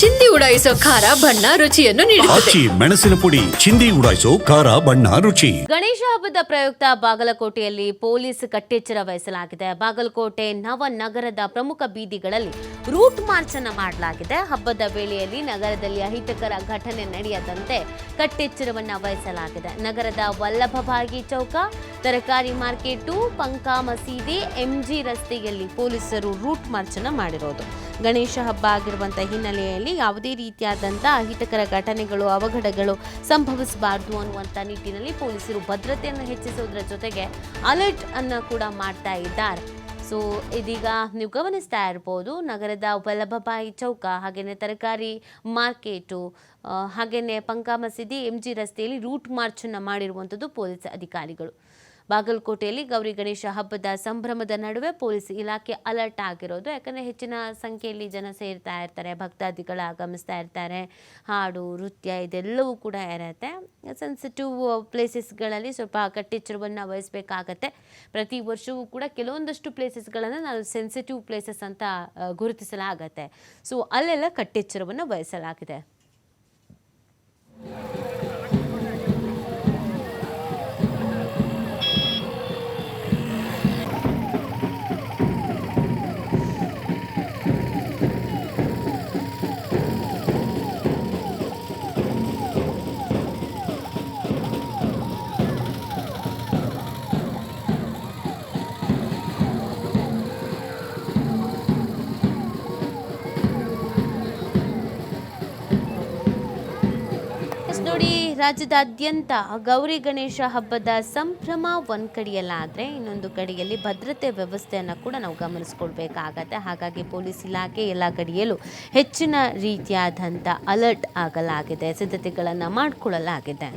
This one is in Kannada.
ಚಿಂದಿ ಉಡಾಯಿಸೋ ಖಾರ ಬಣ್ಣ ರುಚಿಯನ್ನು ನೀಡುತ್ತದೆ. ಆಚಿ ಮೆಣಸಿನ ಪುಡಿ ಚಿಂದಿ ಉಡಾಯಿಸೋ ಖಾರ ಬಣ್ಣ ರುಚಿ. ಗಣೇಶ ಹಬ್ಬದ ಪ್ರಯುಕ್ತ ಬಾಗಲಕೋಟೆಯಲ್ಲಿ ಪೊಲೀಸ್ ಕಟ್ಟೆಚ್ಚರ ವಹಿಸಲಾಗಿದೆ. ಬಾಗಲಕೋಟೆ ನವನಗರದ ಪ್ರಮುಖ ಬೀದಿಗಳಲ್ಲಿ ರೂಟ್ ಮಾರ್ಚ್ ಅನ್ನ ಮಾಡಲಾಗಿದೆ. ಹಬ್ಬದ ವೇಳೆಯಲ್ಲಿ ನಗರದಲ್ಲಿ ಅಹಿತಕರ ಘಟನೆ ನಡೆಯದಂತೆ ಕಟ್ಟೆಚ್ಚರವನ್ನ ವಹಿಸಲಾಗಿದೆ. ನಗರದ ವಲ್ಲಭಭಾಗಿ ಚೌಕ ತರಕಾರಿ ಮಾರ್ಕೆಟು ಪಂಕಾ ಮಸೀದಿ ಎಂಜಿ ರಸ್ತೆಯಲ್ಲಿ ಪೊಲೀಸರು ರೂಟ್ ಮಾರ್ಚ್ ಅನ್ನ ಮಾಡಿರೋದು. ಗಣೇಶ ಹಬ್ಬ ಆಗಿರುವಂತಹ ಹಿನ್ನೆಲೆಯಲ್ಲಿ ಯಾವುದೇ ರೀತಿಯಾದಂಥ ಅಹಿತಕರ ಘಟನೆಗಳು, ಅವಘಡಗಳು ಸಂಭವಿಸಬಾರದು ಅನ್ನುವಂಥ ನಿಟ್ಟಿನಲ್ಲಿ ಪೊಲೀಸರು ಭದ್ರತೆಯನ್ನು ಹೆಚ್ಚಿಸುವುದರ ಜೊತೆಗೆ ಅಲರ್ಟ್ ಅನ್ನು ಕೂಡ ಮಾಡ್ತಾ ಇದ್ದಾರೆ. ಸೊ ಇದೀಗ ನೀವು ಗಮನಿಸ್ತಾ ಇರ್ಬೋದು, ನಗರದ ವಲ್ಲಭಬಾಯಿ ಚೌಕ ಹಾಗೆಯೇ ತರಕಾರಿ ಮಾರ್ಕೆಟು ಹಾಗೆಯೇ ಪಂಕಾ ಮಸೀದಿ ಎಂ ಜಿ ರಸ್ತೆಯಲ್ಲಿ ರೂಟ್ ಮಾರ್ಚನ್ನು ಮಾಡಿರುವಂಥದ್ದು ಪೊಲೀಸ್ ಅಧಿಕಾರಿಗಳು. ಬಾಗಲಕೋಟೆಯಲ್ಲಿ ಗೌರಿ ಗಣೇಶ ಹಬ್ಬದ ಸಂಭ್ರಮದ ನಡುವೆ ಪೊಲೀಸ್ ಇಲಾಖೆ ಅಲರ್ಟ್ ಆಗಿರೋದು. ಯಾಕಂದರೆ ಹೆಚ್ಚಿನ ಸಂಖ್ಯೆಯಲ್ಲಿ ಜನ ಸೇರ್ತಾ ಇರ್ತಾರೆ, ಭಕ್ತಾದಿಗಳು ಆಗಮಿಸ್ತಾ ಇರ್ತಾರೆ. ಹಾಡು, ನೃತ್ಯ ಇದೆಲ್ಲವೂ ಕೂಡ ಇರುತ್ತೆ. ಸೆನ್ಸಿಟಿವ್ ಪ್ಲೇಸಸ್ಗಳಲ್ಲಿ ಸ್ವಲ್ಪ ಕಟ್ಟೆಚ್ಚರವನ್ನು ವಹಿಸಬೇಕಾಗತ್ತೆ. ಪ್ರತಿ ವರ್ಷವೂ ಕೂಡ ಕೆಲವೊಂದಷ್ಟು ಪ್ಲೇಸಸ್ಗಳನ್ನು ನಾವು ಸೆನ್ಸಿಟಿವ್ ಪ್ಲೇಸಸ್ ಅಂತ ಗುರುತಿಸಲಾಗತ್ತೆ. ಸೊ ಅಲ್ಲೆಲ್ಲ ಕಟ್ಟೆಚ್ಚರವನ್ನು ವಹಿಸಲಾಗಿದೆ. ನೋಡಿ, ರಾಜ್ಯದಾದ್ಯಂತ ಗೌರಿ ಗಣೇಶ ಹಬ್ಬದ ಸಂಭ್ರಮ ಒಂದು ಕಡೆಯಲ್ಲಾದರೆ ಇನ್ನೊಂದು ಕಡೆಯಲ್ಲಿ ಭದ್ರತೆ ವ್ಯವಸ್ಥೆಯನ್ನು ಕೂಡ ನಾವು ಗಮನಿಸ್ಕೊಳ್ಬೇಕಾಗತ್ತೆ. ಹಾಗಾಗಿ ಪೊಲೀಸ್ ಇಲಾಖೆ ಎಲ್ಲ ಕಡೆಯಲ್ಲೂ ಹೆಚ್ಚಿನ ರೀತಿಯಾದಂಥ ಅಲರ್ಟ್ ಆಗಲಾಗಿದೆ. ಸಿದ್ಧತೆಗಳನ್ನು ಮಾಡಿಕೊಳ್ಳಲಾಗಿದೆ